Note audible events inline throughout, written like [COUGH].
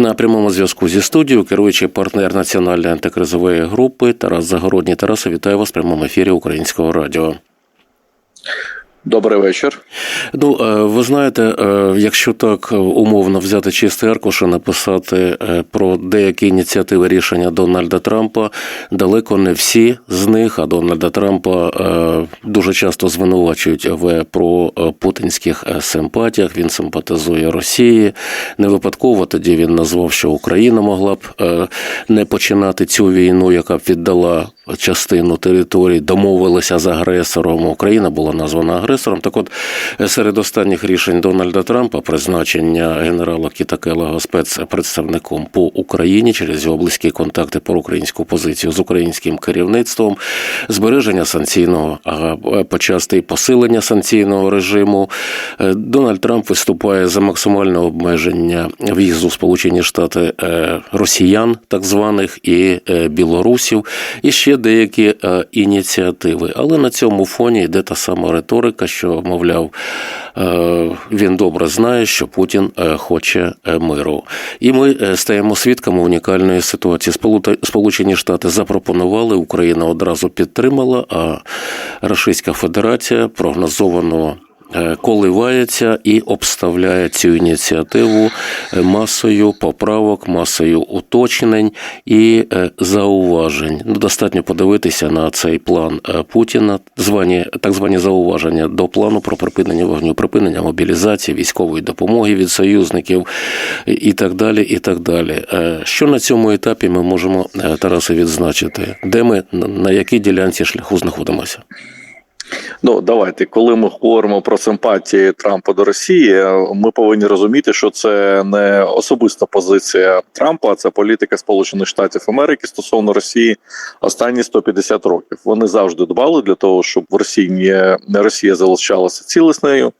На прямому зв'язку зі студією керуючий партнер національної антикризової групи Тарас Загородній. Тарасе, вітаю вас в прямому ефірі Українського радіо. Добрий вечір. Ну, е, ви знаєте, е, якщо так умовно взяти чистий аркуш і написати е, про деякі ініціативи рішення Дональда Трампа, далеко не всі з них, а Дональда Трампа дуже часто звинувачують в про путінських симпатіях. Він симпатизує Росії. Не випадково тоді він назвав, що Україна могла б не починати цю війну, яка б віддала частину територій, домовилися з агресором. Україна була названа агресором. Так, от серед останніх рішень Дональда Трампа призначення генерала Кіта Келлога спецпредставником по Україні через його близькі контакти про українську позицію з українським керівництвом, збереження санкційного, почасти і посилення санкційного режиму. Дональд Трамп виступає за максимальне обмеження в'їзду в Сполучені Штати росіян, так званих, і білорусів, і ще деякі е, ініціативи. Але на цьому фоні йде та сама риторика, що, мовляв, е, він добре знає, що Путін е, хоче миру. І ми стаємо свідками унікальної ситуації. Сполучені Штати запропонували, Україна одразу підтримала, а Російська Федерація прогнозовано. Коливається і обставляє цю ініціативу масою поправок, масою уточнень і зауважень. Ну, достатньо подивитися на цей план Путіна, звані так звані зауваження до плану про припинення вогню, припинення мобілізації, військової допомоги від союзників і так далі. І так далі. Що на цьому етапі ми можемо Тараси відзначити, де ми на якій ділянці шляху знаходимося? Ну давайте, коли ми говоримо про симпатії Трампа до Росії, ми повинні розуміти, що це не особиста позиція Трампа, це політика Сполучених Штатів Америки стосовно Росії останні 150 років. Вони завжди дбали для того, щоб в Росії не Росія залишалася цілісною.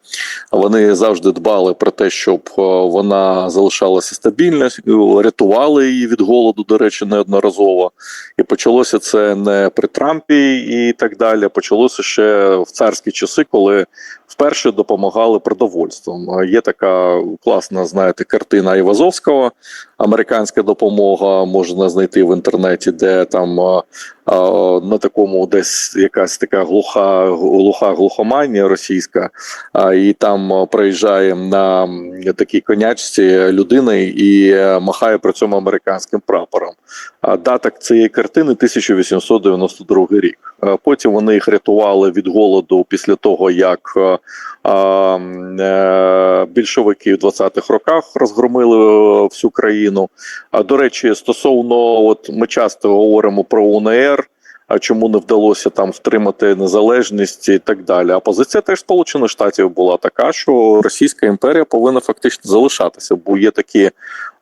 Вони завжди дбали про те, щоб вона залишалася стабільною, рятували її від голоду. До речі, неодноразово. І почалося це не при Трампі і так далі. Почалося ще в царські часи, коли вперше допомагали продовольством. Є така класна, знаєте, картина Івазовського. Американська допомога можна знайти в інтернеті, де там на такому десь якась така глуха, глуха глухоманія російська, і там приїжджає на такій конячці людини і махає при цьому американським прапором. Дата цієї картини 1892 рік. Потім вони їх рятували від голоду після того, як е, більшовики в 20-х роках розгромили всю країну. До речі, стосовно, от ми часто говоримо про УНР. А чому не вдалося там втримати незалежність і так далі? А позиція теж Сполучених Штатів була така, що Російська імперія повинна фактично залишатися, бо є такі,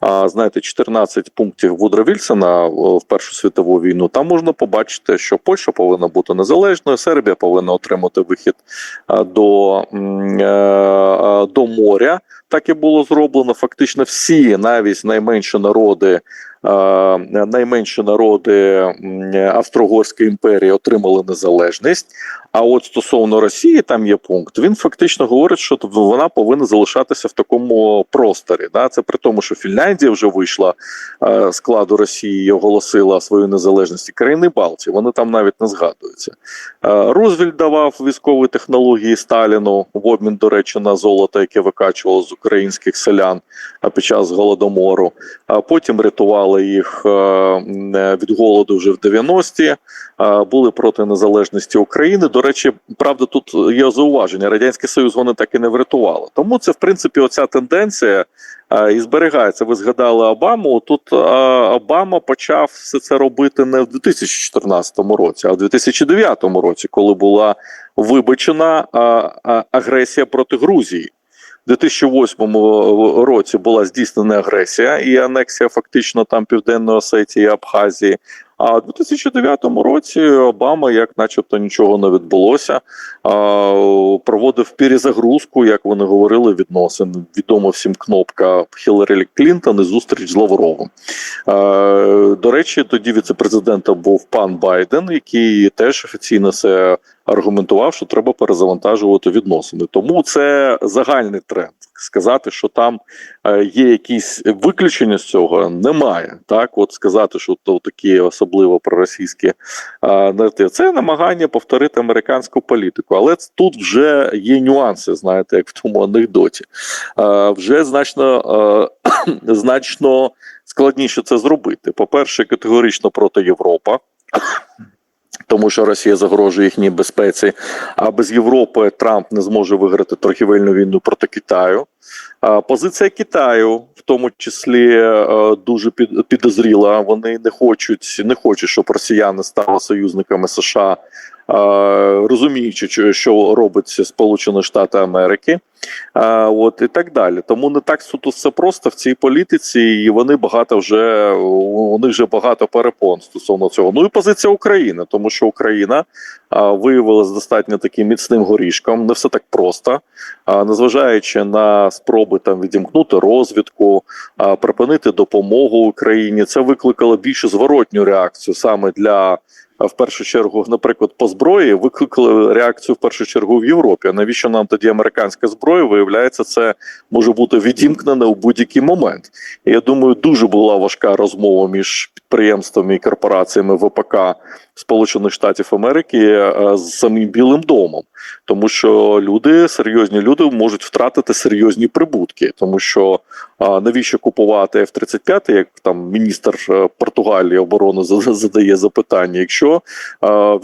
знаєте, 14 пунктів Вудра Вільсона в Першу світову війну. Там можна побачити, що Польща повинна бути незалежною, Сербія повинна отримати вихід до, до моря. Так і було зроблено. Фактично, всі навіть найменші народи. Найменші народи Австро-Угорської імперії отримали незалежність. А от стосовно Росії, там є пункт. Він фактично говорить, що вона повинна залишатися в такому просторі. Да? Це при тому, що Фінляндія вже вийшла з складу Росії і оголосила свою незалежність. Країни Балтії. Вони там навіть не згадуються. Рузвельт давав військові технології Сталіну в обмін, до речі, на золото, яке викачувало з українських селян під час голодомору. А потім рятували їх від голоду вже в 90-ті, були проти незалежності України. До речі, правда, тут є зауваження. Радянський Союз вони так і не врятували. Тому це, в принципі, оця тенденція і зберігається. Ви згадали Обаму. Тут Обама почав все це робити не в 2014 році, а в 2009 році, коли була вибачена агресія проти Грузії. У 2008 році була здійснена агресія і анексія фактично там Південної Осетії Абхазії. А у 2009 році Обама, як начебто нічого не відбулося, проводив перезагрузку, як вони говорили, відносин. Відомо всім кнопка Хіларі Клінтон і зустріч з Лавровим. До речі, тоді віце-президентом був пан Байден, який теж офіційно це аргументував, що треба перезавантажувати відносини. Тому це загальний тренд. Сказати, що там е, є якісь виключення з цього, немає. Так, от сказати, що то такі особливо проросійські е, наративи. Це намагання повторити американську політику. Але тут вже є нюанси, знаєте, як в тому анекдоті. Е, Вже значно, [CLEARS THROAT] значно складніше це зробити. По-перше, категорично проти Європа. Тому що Росія загрожує їхній безпеці, а без Європи Трамп не зможе виграти торгівельну війну проти Китаю. Позиція Китаю, в тому числі, е, дуже під- підозріла. Вони не хочуть, не хочуть, щоб росіяни стали союзниками США, розуміючи, що- що робить Сполучені Штати Америки. От і так далі. Тому не так суто все просто в цій політиці, і вони багато вже у них вже багато перепон стосовно цього. Ну і позиція України, тому що Україна виявилася достатньо таким міцним горішком. Не все так просто. Незважаючи на спроби там відімкнути розвідку, припинити допомогу Україні, це викликало більше зворотню реакцію саме для. В першу чергу, наприклад, по зброї викликали реакцію в першу чергу в Європі. Навіщо нам тоді американська зброя? Виявляється, це може бути відімкнене у будь-який момент. Я думаю, дуже була важка розмова між підприємствами і корпораціями ВПК Сполучених Штатів Америки е, з самим Білим домом, тому що люди, серйозні люди, можуть втратити серйозні прибутки, тому що навіщо купувати F-35, як там міністр е, Португалії оборони задає запитання, якщо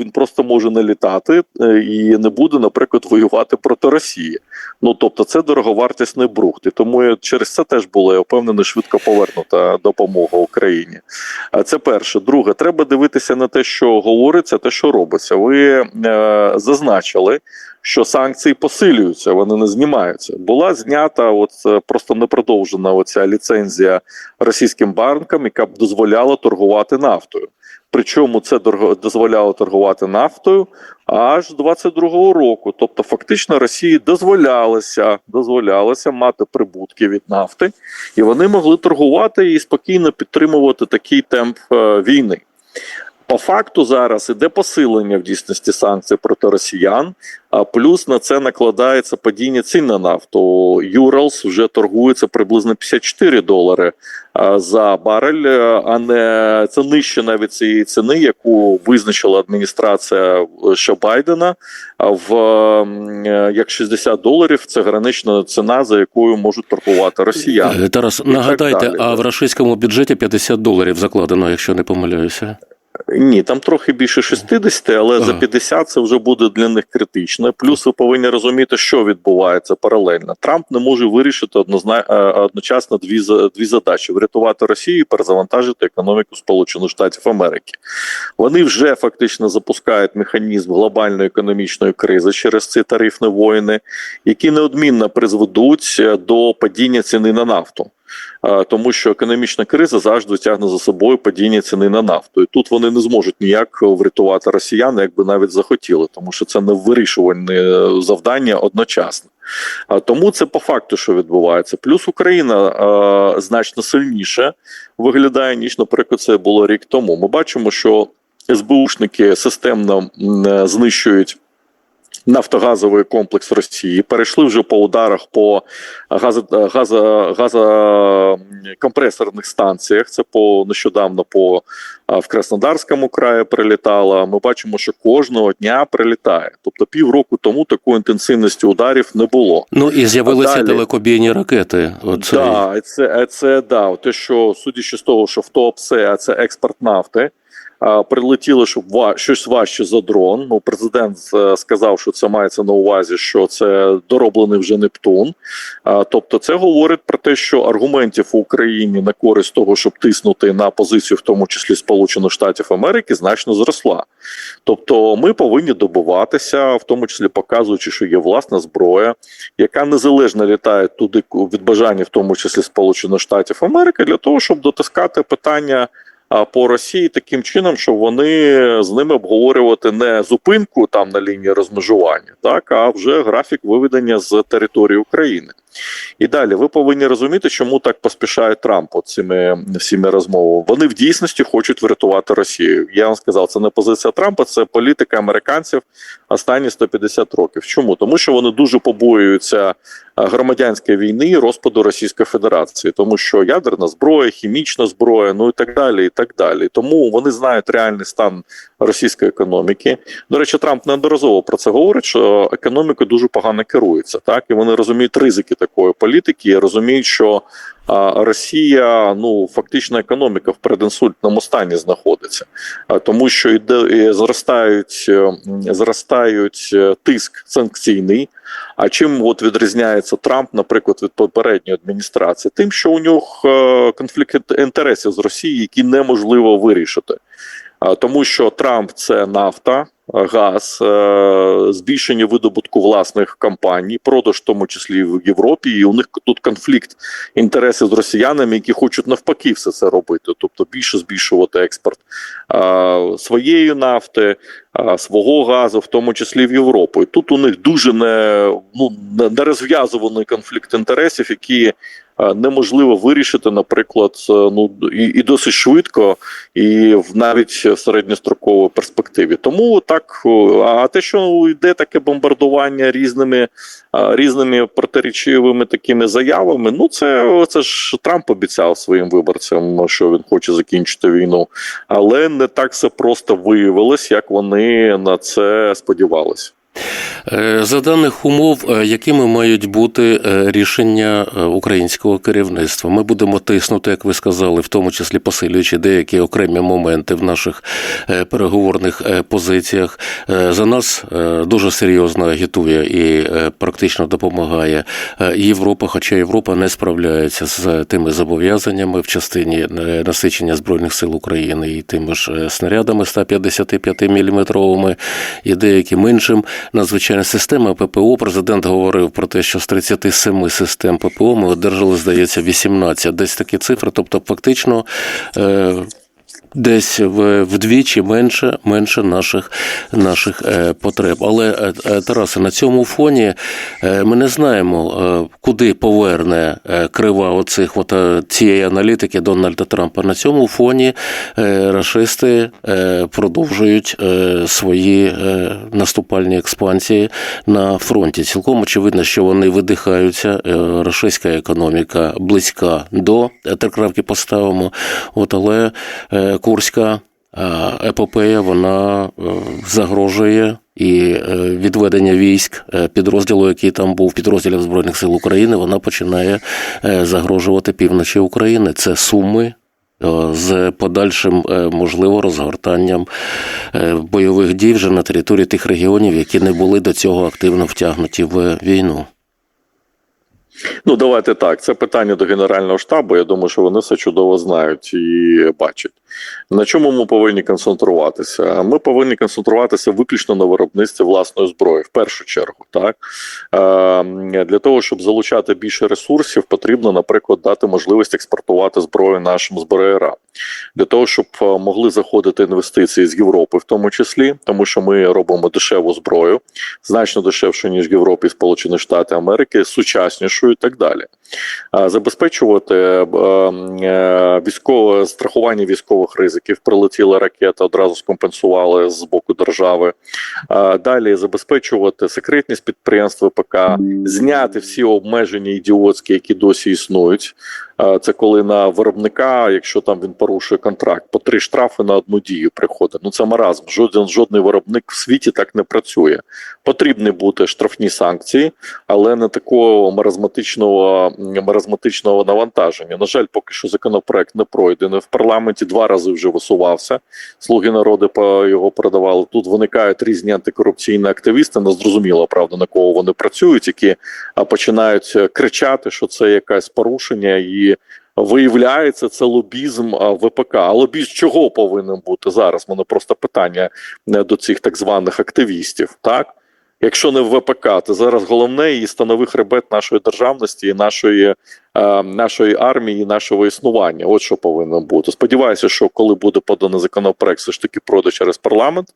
він просто може не літати е, і не буде, наприклад, воювати проти Росії. Ну тобто, це дороговартісний брухт. І тому через це теж було я впевнений, швидко повернута допомога Україні. А це перше. Друге, треба дивитися на те, що говориться, те, що робиться. Ви е, зазначили, що санкції посилюються, вони не знімаються. Була знята, от е, просто непродовжена оця ліцензія російським банкам, яка б дозволяла торгувати нафтою. Причому це дозволяло торгувати нафтою аж з 22-го року. Тобто, фактично, Росії дозволялося, дозволялося мати прибутки від нафти, і вони могли торгувати і спокійно підтримувати такий темп е, війни. По факту зараз іде посилення в дійсності санкцій проти росіян, а плюс на це накладається падіння цін на нафту. Юралс вже торгується приблизно 54 долари за барель, е, а не це нижче навіть цієї ціни, яку визначила адміністрація е, ще Байдена. В е, як 60 доларів це гранична ціна, за якою можуть торгувати росіяни. Тарас, нагадайте, а в російському бюджеті 50 доларів закладено, якщо не помиляюся. Ні, там трохи більше 60, але за Ага. 50 це вже буде для них критично. Плюс ви повинні розуміти, що відбувається паралельно. Трамп не може вирішити однозна... е, одночасно дві дві задачі: врятувати Росію і перезавантажити економіку Сполучених Штатів Америки. Вони вже фактично запускають механізм глобальної економічної кризи через ці тарифні воїни, які неодмінно призведуть е, до падіння ціни на нафту. Тому що економічна криза завжди тягне за собою падіння ціни на нафту. І тут вони не зможуть ніяк врятувати росіян, якби навіть захотіли, тому що це не вирішувальне завдання одночасно. А тому це по факту, що відбувається. Плюс Україна е, значно сильніше виглядає, ніж, наприклад, це було рік тому. Ми бачимо, що СБУшники системно е, знищують. Нафтогазовий комплекс Росії перейшли вже по ударах по газо, газо, газокомпресорних станціях. Це по нещодавно по в Краснодарському краї прилітало. Ми бачимо, що кожного дня прилітає. Тобто півроку тому такої інтенсивності ударів не було. Ну і з'явилися далі? далекобійні ракети. Оце. Да, це, це да, те, що судячи з того, що в ТОПСЕ, а це експорт нафти. А, Прилетіло, щоб щось важче за дрон. Ну, президент е, сказав, що це мається на увазі, що це дороблений вже Нептун. Тобто, це говорить про те, що аргументів у Україні на користь того, щоб тиснути на позицію, в тому числі Сполучених Штатів Америки, значно зросла. Тобто, ми повинні добиватися, в тому числі показуючи, що є власна зброя, яка незалежно літає туди від бажання, в тому числі Сполучених Штатів Америки, для того, щоб дотискати питання по Росії таким чином, щоб вони з ними обговорювати не зупинку там на лінії розмежування, так а вже графік виведення з території України. І далі ви повинні розуміти, чому так поспішає Трамп цими всіми розмовами. Вони в дійсності хочуть врятувати Росію. Я вам сказав, це не позиція Трампа, це політика американців останні 150 років. Чому? Тому що вони дуже побоюються е, громадянської війни і розпаду Російської Федерації, тому що ядерна зброя, хімічна зброя, ну і так далі. І так далі. Тому вони знають реальний стан російської економіки. До речі, Трамп неодноразово про це говорить, що економіка дуже погано керується. Так і вони розуміють ризики такої політики, розуміють, що Росія ну фактично економіка в предінсультному стані знаходиться, тому що йде зростають, е, зростають е, тиск санкційний. А чим от відрізняється Трамп, наприклад, від попередньої адміністрації? Тим, що у нього е, конфлікт інтересів з Росією, які неможливо вирішити. Тому що Трамп це нафта, газ, е, збільшення видобутку власних компаній, продаж, в тому числі в Європі, і у них тут конфлікт інтересів з росіянами, які хочуть навпаки все це робити, тобто більше збільшувати експорт е, своєї нафти, е, свого газу, в тому числі в Європу. І тут у них дуже не, ну, не- нерозв'язуваний конфлікт інтересів, які неможливо вирішити, наприклад, е, ну і, і досить швидко, і в навіть в середньостроковій перспективі. Тому так, а те, що йде таке бомбардування різними різними протирічивими такими заявами, ну це, це ж Трамп обіцяв своїм виборцям, що він хоче закінчити війну, але не так все просто виявилось, як вони на це сподівалися. Е, За даних умов, е, якими мають бути е, рішення українського керівництва, ми будемо тиснути, як ви сказали, в тому числі посилюючи деякі окремі моменти в наших переговорних позиціях. За нас дуже серйозно агітує і практично допомагає Європа, хоча Європа не справляється з тими зобов'язаннями в частині насичення збройних сил України і тими ж снарядами 155 мм і деяким іншим. Надзвичайна системи ППО. Президент говорив про те, що з 37 систем ППО ми одержали, здається, 18. Десь такі цифри. Тобто, фактично. Десь вдвічі менше, менше наших, наших е, потреб. Але е, е, Тарасе, на цьому фоні ми не знаємо, куди поверне крива оцих от, цієї аналітики Дональда Трампа. На цьому фоні рашисти е, продовжують свої наступальні експансії на фронті. Цілком очевидно, що вони видихаються. Рашистська економіка близька до трикравки поставимо. От, але Курська е, епопея вона е, загрожує. І е, відведення військ підрозділу, який там був, підрозділів Збройних сил України, вона починає загрожувати півночі України. Це суми з подальшим можливо розгортанням бойових дій вже на території тих регіонів, які не були до цього активно втягнуті в війну. Ну, давайте так. Це питання до Генерального штабу. Я думаю, що вони все чудово знають і бачать. На чому ми повинні концентруватися? Ми повинні концентруватися виключно на виробництві власної зброї, в першу чергу. Так для того, щоб залучати більше ресурсів, потрібно, наприклад, дати можливість експортувати зброю нашим зброярам. Для того, щоб е, могли заходити інвестиції з Європи, в тому числі, тому що ми робимо дешеву зброю, значно дешевшу, ніж в Європі Сполучені Штати Америки, сучаснішою і так далі. Забезпечувати е, е, військове страхування військових ризиків. Прилетіла ракета, одразу скомпенсували з боку держави. Далі забезпечувати секретність підприємств ВПК, зняти всі обмеження ідіотські, які досі існують. Це коли на виробника, якщо там він порушує контракт, по три штрафи на одну дію приходить. Ну це маразм. Жоден жодний виробник в світі так не працює. Потрібні бути штрафні санкції, але не такого маразматичного маразматичного навантаження. На жаль, поки що законопроект не пройдений в парламенті. Два рази вже висувався. Слуги народу по його передавали. Тут виникають різні антикорупційні активісти. Не зрозуміло, правда, на кого вони працюють, які починають е, кричати, що це якесь порушення і. Виявляється, це лобізм ВПК. А лобізм чого повинен бути зараз? Мене просто питання е, до цих так званих активістів. Так, якщо не в ВПК, то зараз головне і станови хребет нашої державності і нашої нашої армії, нашого існування. От що повинно бути. Сподіваюся, що коли буде поданий законопроект, все ж таки пройде через парламент.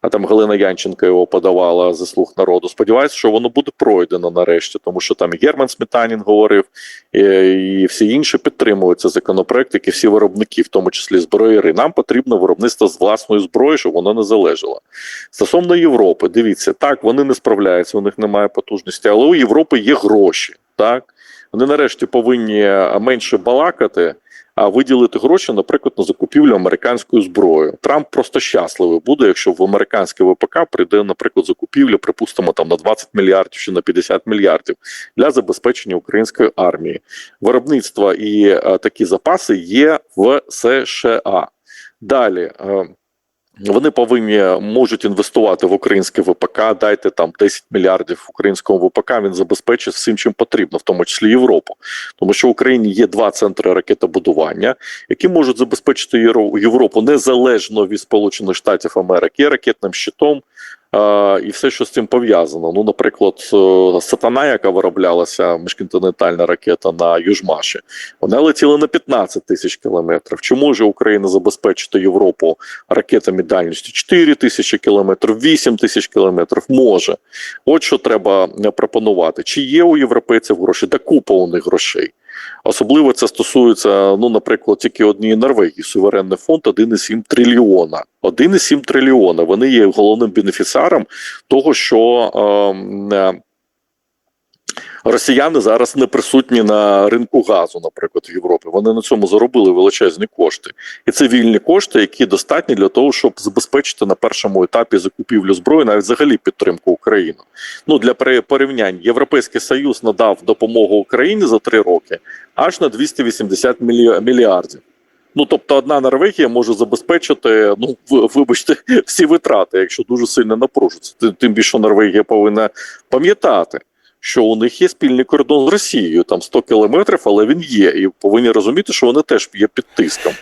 А там Галина Янченко його подавала за слух народу. Сподіваюся, що воно буде пройдено нарешті, тому що там і Герман Сметанін говорив, і, і всі інші підтримують цей законопроект, як і всі виробники, в тому числі зброєри. Нам потрібно виробництво з власної зброї, щоб воно не залежало. Стосовно Європи, дивіться, так вони не справляються, у них немає потужності, але у Європи є гроші. Так вони нарешті повинні менше балакати. А виділити гроші, наприклад, на закупівлю американської зброї. Трамп просто щасливий буде, якщо в американське ВПК прийде, наприклад, закупівля, припустимо, там на 20 мільярдів чи на 50 мільярдів для забезпечення української армії. Виробництва і е, такі запаси є в США. Далі. Вони повинні можуть інвестувати в українське ВПК. Дайте там 10 мільярдів українському ВПК. Він забезпечить всім, чим потрібно, в тому числі Європу. Тому що в Україні є два центри ракетобудування, які можуть забезпечити Євро- Європу незалежно від Сполучених Штатів Америки, ракетним щитом. І все, що з цим пов'язано. Ну, наприклад, е, сатана, яка вироблялася міжконтинентальна ракета на Южмаші, вона летіла на 15 тисяч кілометрів. Чи може Україна забезпечити Європу ракетами дальністю 4 тисячі кілометрів, 8 тисяч кілометрів? Може. От що треба е, пропонувати. Чи є у європейців гроші? Та купа у них грошей. Особливо це стосується, ну, наприклад, тільки однієї Норвегії, суверенний фонд 1,7 трильйона. 1,7 трильйона. Вони є головним бенефіціаром того, що ем, е, росіяни зараз не присутні на ринку газу, наприклад, в Європі. Вони на цьому заробили величезні кошти. І це вільні кошти, які достатні для того, щоб забезпечити на першому етапі закупівлю зброї, навіть взагалі підтримку України. Ну для порівнянь, Європейський Союз надав допомогу Україні за три роки аж на 280 мілья- мільярдів. Ну, тобто, одна Норвегія може забезпечити, ну вибачте, всі витрати, якщо дуже сильно напружиться. Тим більше Норвегія повинна пам'ятати, що у них є спільний кордон з Росією, там 100 кілометрів, але він є, і повинні розуміти, що вони теж є під тиском.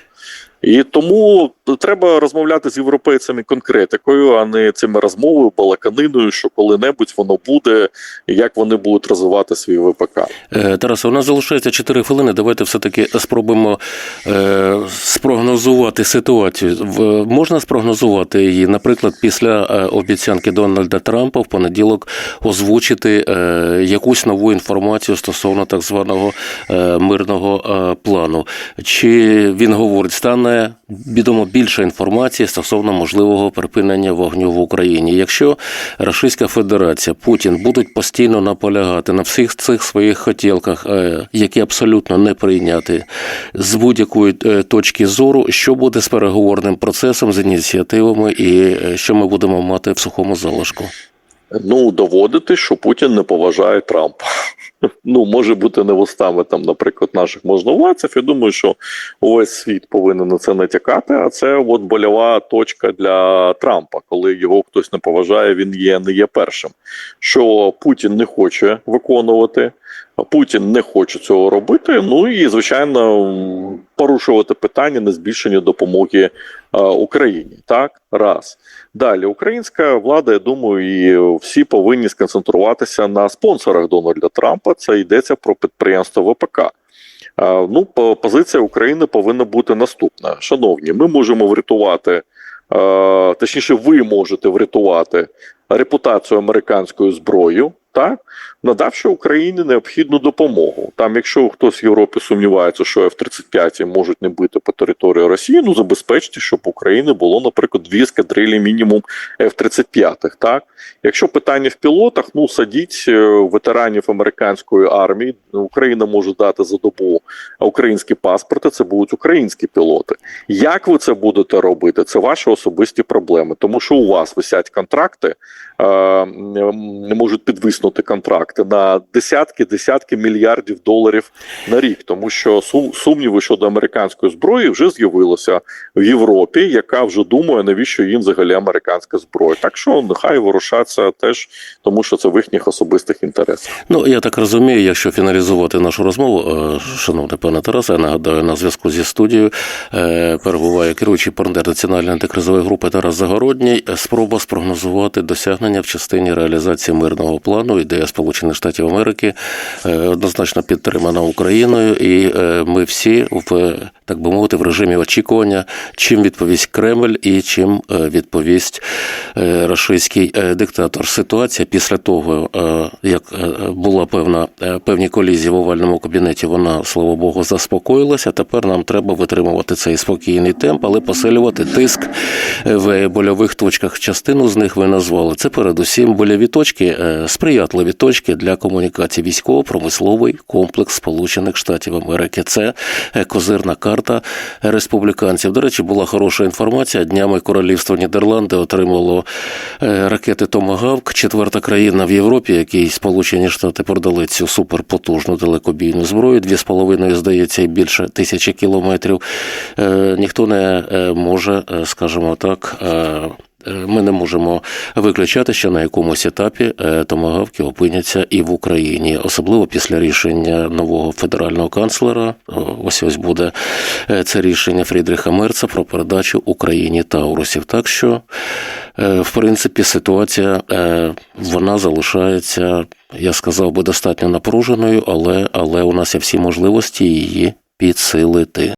І тому треба розмовляти з європейцями конкретикою, а не цими розмовою, балаканиною, що коли-небудь воно буде, як вони будуть розвивати свій ВПК. Е, Тарасе, у нас залишається 4 хвилини. Давайте все-таки спробуємо е, спрогнозувати ситуацію. Можна спрогнозувати її, наприклад, після е, обіцянки Дональда Трампа в понеділок озвучити якусь нову інформацію стосовно так званого мирного плану. Чи він говорить, стане відомо більше інформації стосовно можливого припинення вогню в Україні? Якщо Російська Федерація, Путін будуть постійно наполягати на всіх цих своїх хотілках, е, які абсолютно не прийняти з будь-якої е, точки зору, що буде з переговорним процесом, з ініціативами, і е, що ми будемо мати в сухому залишку? Ну, доводити, що Путін не поважає Трампа. Ну, може бути не вустами там, наприклад, наших можновладців. Я думаю, що увесь світ повинен на це натякати. А це от больова точка для Трампа, коли його хтось не поважає, він є не є першим. Що Путін не хоче виконувати, Путін не хоче цього робити. Ну і звичайно порушувати питання на збільшення допомоги е, Україні. Так, раз. Далі, українська влада, я думаю, і всі повинні сконцентруватися на спонсорах Дональда Трампа. Це йдеться про підприємство ВПК. Ну, позиція України повинна бути наступна. Шановні, ми можемо врятувати, точніше, ви можете врятувати репутацію американською зброєю, так надавши Україні необхідну допомогу. Там, якщо хтось в Європі сумнівається, що F-35 можуть не бити по території Росії, ну забезпечте, щоб України було, наприклад, дві ескадрилі мінімум F-35. Так, якщо питання в пілотах, ну садіть е, ветеранів американської армії. Україна може дати за добу українські паспорти. Це будуть українські пілоти. Як ви це будете робити? Це ваші особисті проблеми, тому що у вас висять контракти, е, не можуть підвиснути контракти на десятки десятки мільярдів доларів на рік, тому що сум- сумніви щодо американської зброї вже з'явилося в Європі, яка вже думає, навіщо їм взагалі американська зброя. Так що нехай ворушаться теж, тому що це в їхніх особистих інтересах. Ну, я так розумію, якщо фіналізувати нашу розмову, е, шановний пане Тарасе, я нагадаю, на зв'язку зі студією е, перебуває керуючий партнер національної антикризової групи Тарас Загородній. Спроба спрогнозувати досягнення в частині реалізації мирного плану Ірану, ідея Сполучених Штатів Америки е, однозначно підтримана Україною, і е, ми всі в так би мовити в режимі очікування, чим відповість Кремль і чим е, відповість рашистський диктатор. Ситуація після того, як була певна певні колізії в овальному кабінеті, вона слава Богу заспокоїлася. Тепер нам треба витримувати цей спокійний темп, але посилювати тиск в больових точках. Частину з них ви назвали. Це передусім больові точки, е, сприятливі точки для комунікації військово-промисловий комплекс Сполучених Штатів Америки. Це козирна карта республіканців. До речі, була хороша інформація. Днями королівство Нідерланди отримало е, ракети Томагавк. Четверта країна в Європі, якій Сполучені Штати продали цю суперпотужну далекобійну зброю. Дві з половиною, здається, і більше тисячі кілометрів. Е, Ніхто не е, може, скажімо так. Е, е, Ми не можемо виключати, що на якомусь етапі е, томагавки опиняться і в Україні, особливо після рішення нового федерального канцлера. Ось ось буде е, це рішення Фрідріха Мерца про передачу Україні Таурусів. Так що, е, в принципі, ситуація е, вона залишається, я сказав би, достатньо напруженою, але, але у нас є всі можливості її підсилити.